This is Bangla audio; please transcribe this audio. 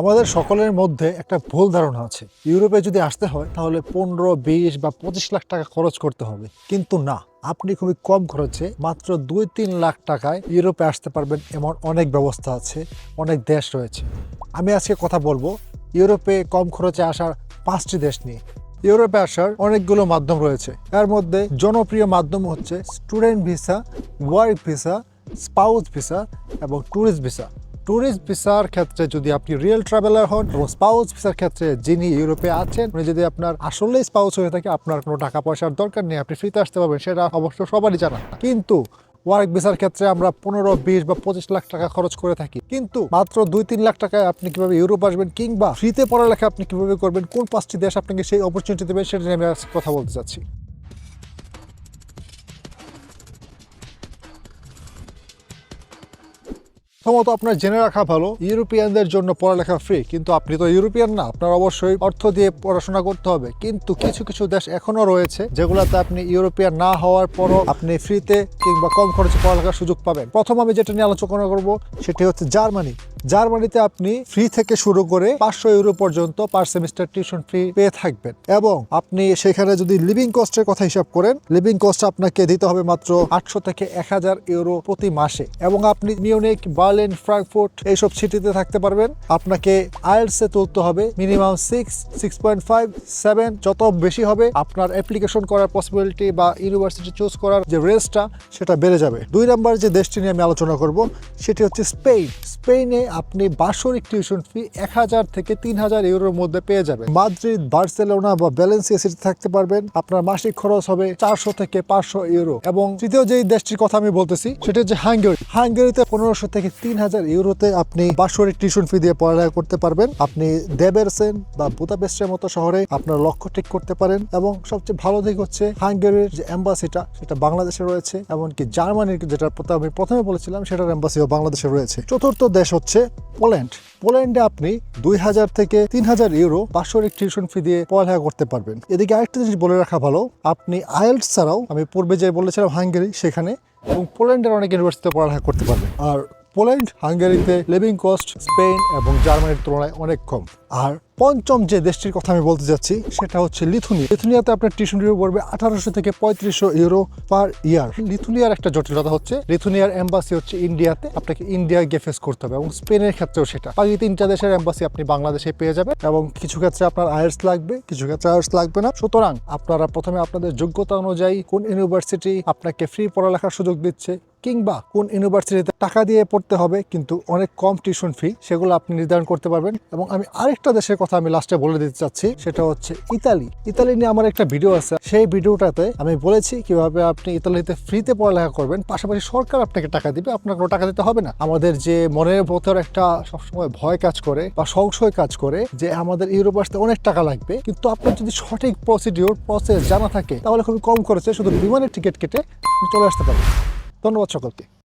আমাদের সকলের মধ্যে একটা ভুল ধারণা আছে। ইউরোপে যদি আসতে হয়, তাহলে পনেরো, বিশ বা পঁচিশ লাখ টাকা খরচ করতে হবে। কিন্তু না, আপনি খুবই কম খরচে মাত্র দুই তিন লাখ টাকায় ইউরোপে আসতে পারবেন এমন অনেক ব্যবস্থা আছে, অনেক দেশ রয়েছে। আমি আজকে কথা বলব ইউরোপে কম খরচে আসার পাঁচটি দেশ নিয়ে। ইউরোপে আসার অনেকগুলো মাধ্যম রয়েছে। এর মধ্যে জনপ্রিয় মাধ্যম হচ্ছে student visa, work visa, spouse visa এবং ট্যুরিস্ট ভিসা। ট্যুরিস্ট ভিসার ক্ষেত্রে যদি আপনি রিয়েল ট্রাভেলার হন এবং স্পাউস ভিসার ক্ষেত্রে যিনি ইউরোপে আছেন, উনি যদি আপনার আসলেই স্পাউস হয়ে থাকে, আপনার কোনো টাকা পয়সার দরকার নেই, আপনি ফ্রিতে আসতে পারবেন, সেটা অবশ্য সবারই জানা। কিন্তু ওয়ার্ক ভিসার ক্ষেত্রে আমরা পনেরো, বিশ বা পঁচিশ লাখ টাকা খরচ করে থাকি। কিন্তু মাত্র দুই, তিন লাখ টাকায় আপনি কীভাবে ইউরোপ আসবেন কিংবা ফ্রিতে পড়ালেখা আপনি কীভাবে করবেন, কোন পাঁচটি দেশ আপনাকে সেই অপরচুনিটি দেবে, সেটা নিয়ে আমি কথা বলতে চাচ্ছি। প্রথমত আপনার জেনে রাখা ভালো, ইউরোপিয়ানদের জন্য পড়ালেখা ফ্রি কিন্তু আপনি তো ইউরোপিয়ান না, আপনার অবশ্যই অর্থ দিয়ে পড়াশোনা করতে হবে। কিন্তু কিছু কিছু দেশ এখনও রয়েছে যেগুলোতে আপনি ইউরোপিয়ান না হওয়ার পরও আপনি ফ্রিতে কিংবা কম খরচে পড়ালেখার সুযোগ পাবেন। প্রথম আমি যেটা নিয়ে আলোচনা করব, সেটি হচ্ছে জার্মানি। জার্মানিতে আপনি ফ্রি থেকে শুরু করে পাঁচশো ইউরো পর্যন্ত পার সেমিস্টার টিউশন ফি পেয়ে থাকবেন। এবং আপনি সেখানে যদি লিভিং কস্টের কথা হিসাব করেন লিভিং কস্ট আপনাকে দিতে হবে মাত্র আটশো থেকে এক হাজার ইউরো প্রতি মাসে। এবং আপনি মিউনিক বার্লিন ফ্রাঙ্কফুর্ট এইসব সিটিতে থাকতে পারবেন। আপনাকে আইএলসে তুলতে হবে, minimum six six point five seven যত বেশি হবে, আপনার অ্যাপ্লিকেশন করার পসিবিলিটি বা ইউনিভার্সিটি চুজ করার যে রেসটা সেটা বেড়ে যাবে। দুই নম্বর যে দেশটি নিয়ে আমি আলোচনা করব, সেটি হচ্ছে স্পেন স্পেনে আপনি বাৎসরিক টিউশন ফি এক হাজার থেকে তিন হাজার ইউরোর মধ্যে পেয়ে যাবেন। মাদ্রিদ, বার্সেলোনা বা ব্যালেন্সিয়া সিটি থাকতে পারবেন। আপনার মাসিক খরচ হবে চারশো থেকে পাঁচশো ইউরো। এবং তৃতীয় যেই দেশটির কথা আমি বলতেছি, সেটি হচ্ছে হাঙ্গেরি। হাঙ্গেরিতে পনেরোশো থেকে তিন হাজার ইউরোতে আপনি বাৎসরিক টিউশন ফি দিয়ে পড়ালেখা করতে পারবেন। আপনি দেবেরসেন বা বুদাপেস্টের মতো শহরে আপনার লক্ষ্য ঠিক করতে পারেন এবং সবচেয়ে ভালো দিক হচ্ছে হাঙ্গেরির যে এম্বাসিটা, সেটা বাংলাদেশে রয়েছে এমনকি জার্মানির যেটা আমি প্রথমে বলেছিলাম, সেটার এম্বাসিও বাংলাদেশে রয়েছে। চতুর্থ দেশ হচ্ছে পোল্যান্ড। পোল্যান্ডে আপনি দুই হাজার থেকে তিন হাজার ইউরো বাৎসরিক টিউশন ফি দিয়ে পড়ালেখা করতে পারবেন। এদিকে আরেকটা জিনিস বলে রাখা ভালো, আপনি আইএলস ছাড়াও, আমি পূর্বে যে বলেছিলাম হাঙ্গেরি, সেখানে এবং পোল্যান্ডের অনেক ইউনিভার্সিটিতে পড়ালেখা করতে পারবেন। আর পোল্যান্ড, হাঙ্গেরিতে লিভিং কস্ট, স্পেন এবং জার্মানির তুলনায় অনেক কম। আর পঞ্চম যে দেশটির কথা আমি বলতে যাচ্ছি, সেটা হচ্ছে লিথুনিয়া। লিথুনিয়াতে আপনার টিউশন ফি পড়বে আঠারোশো থেকে পঁয়ত্রিশশো ইউরো পার ইয়ার। লিথুনিয়ার একটা জটিলতা হচ্ছে, লিথুনিয়ার এম্বাসি হচ্ছে ইন্ডিয়াতে, আপনাকে ইন্ডিয়া গিয়ে ফেস করতে হবে এবং স্পেনের ক্ষেত্রেও সেটা। বাকি তিনটা দেশের এম্বাসি আপনি বাংলাদেশে পেয়ে যাবেন এবং কিছু ক্ষেত্রে আপনার আয়ার্স লাগবে, কিছু ক্ষেত্রে আয়ার্স লাগবে না। সুতরাং আপনারা প্রথমে আপনাদের যোগ্যতা অনুযায়ী কোন ইউনিভার্সিটি আপনাকে ফ্রি পড়ালেখার সুযোগ দিচ্ছে কিংবা কোন ইউনিভার্সিটিতে টাকা দিয়ে পড়তে হবে, কিন্তু অনেক কম টিউশন ফি সেগুলো আপনি নির্ধারণ করতে পারবেন। এবং আমি আরেকটা দেশের কথা আমি লাস্টে বলে দিতে চাচ্ছি, সেটা হচ্ছে ইতালি। ইতালি নিয়ে আমার একটা ভিডিও আছে। সেই ভিডিওটাতে আমি বলেছি কীভাবে আপনি ইতালিতে ফ্রিতে পড়ালেখা করবেন, পাশাপাশি সরকার আপনাকে টাকা দিবে, আপনার কোনো টাকা দিতে হবে না। আমাদের যে মনের ভেতর একটা সবসময় ভয় কাজ করে বা সংশয় কাজ করে যে আমাদের ইউরোপ আসতে অনেক টাকা লাগবে, কিন্তু আপনার যদি সঠিক প্রসিডিওর প্রসেস জানা থাকে, তাহলে খুবই কম খরচে শুধু বিমানের টিকিট কেটে চলে আসতে পারবেন ধন্যবাদ সকলকে।